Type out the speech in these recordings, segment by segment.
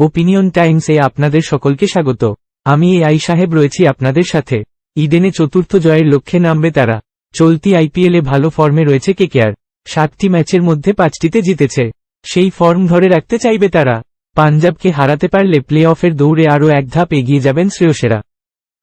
Opinion টাইমসে আপনাদের সকলকে স্বাগত। আমি এ আই সাহেব রয়েছি আপনাদের সাথে। ইডেনে চতুর্থ জয়ের লক্ষ্যে নামবে তারা। চলতি আইপিএলে ভালো ফর্মে রয়েছে কেকেআর সাতটি ম্যাচের মধ্যে পাঁচটিতে জিতেছে। সেই ফর্ম ধরে রাখতে চাইবে তারা। পাঞ্জাবকে হারাতে পারলে প্লে অফের দৌড়ে আরও এক ধাপ এগিয়ে যাবেন শ্রেয়সেরা।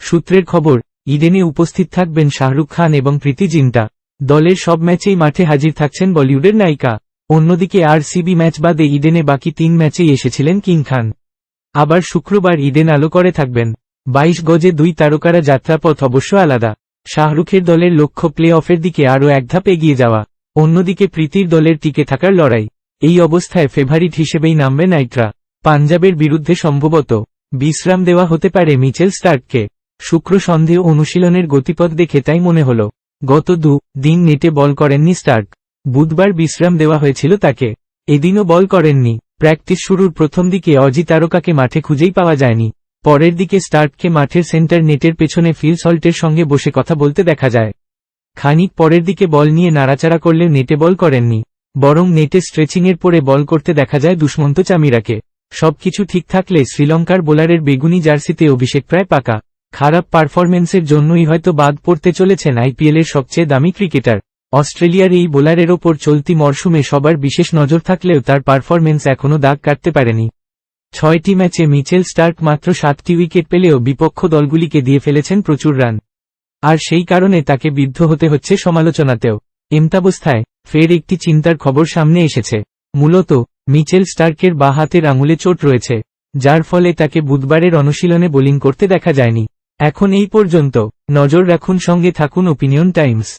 সূত্রের খবর ইডেনে উপস্থিত থাকবেন শাহরুখ খান এবং প্রীতি জিন্টা। দলের সব ম্যাচেই মাঠে হাজির থাকছেন বলিউডের নায়িকা। অন্যদিকে আর সিবি ম্যাচ বাদে ইডেনে বাকি তিন ম্যাচেই এসেছিলেন কিং খান। আবার শুক্রবার ইডেন আলো করে থাকবেন। বাইশ গজে দুই তারকারা যাত্রাপথ অবশ্য আলাদা। শাহরুখের দলের লক্ষ্য প্লে অফের দিকে আরও এক ধাপ এগিয়ে যাওয়া। অন্যদিকে প্রীতির দলের টিকে থাকার লড়াই। এই অবস্থায় ফেভারিট হিসেবেই নামবে নাইট্রা। পাঞ্জাবের বিরুদ্ধে সম্ভবত বিশ্রাম দেওয়া হতে পারে মিচেল স্টার্ককে। শুক্র সন্দেহ অনুশীলনের গতিপথ দেখে তাই মনে হল, গত দু দিন নেটে বল করেননি স্টার্ক। বুধবার বিশ্রাম দেওয়া হয়েছিল তাকে। এদিনও বল করেননি। প্র্যাকটিস শুরুর প্রথম দিকে অজি তারকাকে মাঠে খুঁজেই পাওয়া যায়নি। পরের দিকে স্টার্ককে মাঠের সেন্টার নেটের পেছনে ফিল সল্টের সঙ্গে বসে কথা বলতে দেখা যায়। খানিক পরের দিকে বল নিয়ে নাড়াচাড়া করলেও নেটে বল করেননি। বরং নেটে স্ট্রেচিংয়ের পরে বল করতে দেখা যায় দুষ্মন্ত চামিরাকে। সবকিছু ঠিক থাকলে শ্রীলঙ্কার বোলারের বেগুনি জার্সিতে অভিষেক প্রায় পাকা। খারাপ পারফরমেন্সের জন্যই হয়তো বাদ পড়তে চলেছেন আইপিএলের সবচেয়ে দামি ক্রিকেটার। অস্ট্রেলিয়ার এই বোলারের ওপর চলতি মরশুমে সবার বিশেষ নজর থাকলেও তার পারফরমেন্স এখনও দাগ কাটতে পারেনি। ছয়টি ম্যাচে মিচেল স্টার্ক মাত্র সাতটি উইকেট পেলেও বিপক্ষ দলগুলিকে দিয়ে ফেলেছেন প্রচুর রান। আর সেই কারণে তাকে বিদ্ধ হতে হচ্ছে সমালোচনাতেও। এমতাবস্থায়, ফের একটি চিন্তার খবর সামনে এসেছে। মূলত, মিচেল স্টার্কের বা হাতের আঙুলে চোট রয়েছে, যার ফলে তাকে বুধবারের অনুশীলনে বোলিং করতে দেখা যায়নি। এখন এই পর্যন্ত, নজর রাখুন সঙ্গে থাকুন ওপিনিয়ন টাইমস।